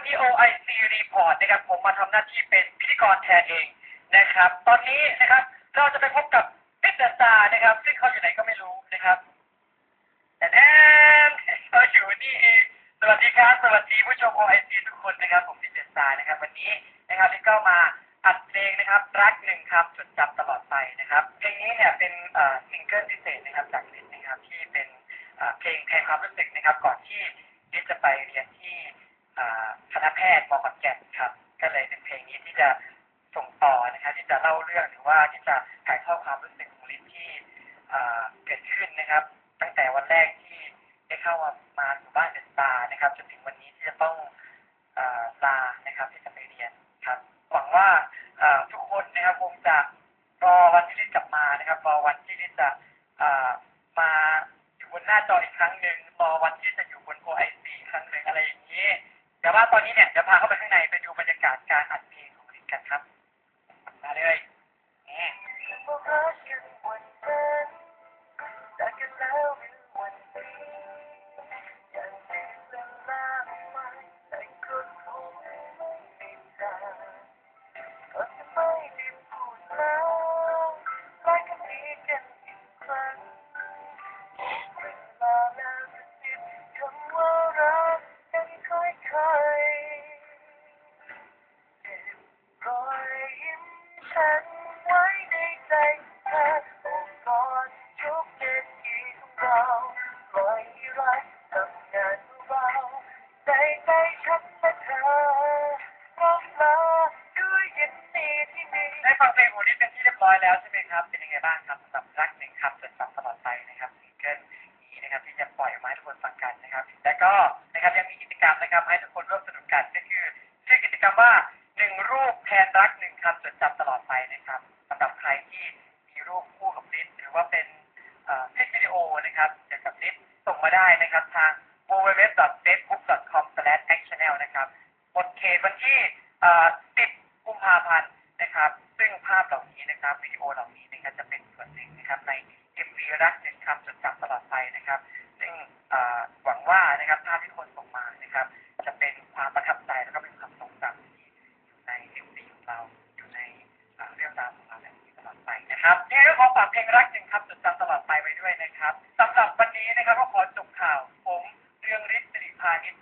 วันนี้ OIC Report นะครับผมมาทำหน้าที่เป็นพิธีกรแทนเองนะครับ ตอนนี้นะครับเราจะไปพบกับพิเดตานะครับ ซึ่งเขาอยู่ไหนก็ไม่รู้นะครับแต่แอนเขาอยู่นี่เองสวัสดีครับสวัสดีผู้ชม OIC ทุกคนนะครับ ผมพิเดตานะครับ วันนี้นะครับที่ก็มาอัดเพลงนะครับรักหนึ่งคำจดจำตลอดไปนะครับเพลงนี้เนี่ยเป็นเอ่อซิงเกิลพิเศษนะครับจากลิศนะครับที่เป็นเอ่อเพลงแทนความรู้สึกนะครับ ก่อนที่ลิศจะไปเรียนที่อ่า ณะแพทย์มขอนแก่นครับ ก็เลยเป็นเพลงนี้ที่จะส่งต่อนะครับ ที่จะเล่าเรื่องหรือว่าที่จะถ่ายทอดความรู้สึกของลิศที่เกิดขึ้นนะครับ ตั้งแต่วันแรกที่ได้เข้ามามาสู่บ้านเดนตานะครับจนถึงวันนี้ที่จะต้องลานะครับที่จะไปเรียนครับหวังว่าทุกคนนะครับคงจะรอวันที่ลิศกลับมานะครับรอวันที่ลิศจะมาอยู่บนหน้าจออีกครั้งหนึ่งรอวันที่ ตอนนี้เนี่ยจะพาเขา อยแล้วใช่ไหมครับ เป็นยังไงบ้างครับสำหรับรักหนึ่งคำจดจำตลอดไปนะครับซิงเกิลนี้นะครับที่จะปล่อยออกมาให้ทุกคนฟังกันนะครับ และก็นะครับยังมีกิจกรรมนะครับให้ทุกคนร่วมสนุกกันก็คือชื่อกิจกรรมว่าหนึ่งรูปแทนรักหนึ่งคำจดจำตลอดไปนะครับสำหรับใครที่มีรูปคู่กับลิศหรือว่าเป็นคลิปวิดีโอนะครับเกี่ยวกับลิสต์ส่งมาได้นะครับทาง www.facebook.com/actionel นะครับหมดเขตวันที่ 10 กุมภาพันธ์นะครับาพเหล่านี้นะครับวิดีโอเหล่านี้นะครับจะเป็นส่วนหนึ่งนะครับใน MV รักหนึ่งคำจดจำตลอดไปนะครับ ซึ่งหวังว่านะครับภาพที่คนส่งมานะครับ จะเป็นความประทับใจแล้วก็เป็นความทรงจำที่อยู่ใน MV ของเราอยู่ในเอ่อเรื่องราวของเราแบบนี้ตลอดไปนะครับนี่ก็ขอฝากเพลงรักหนึ่งคำจดจำตลอดไปไว้ด้วยนะครับสำหรับวันนี้นะครับก็ขอจบข่าวผมเรืองฤทธิ์สิริพานิช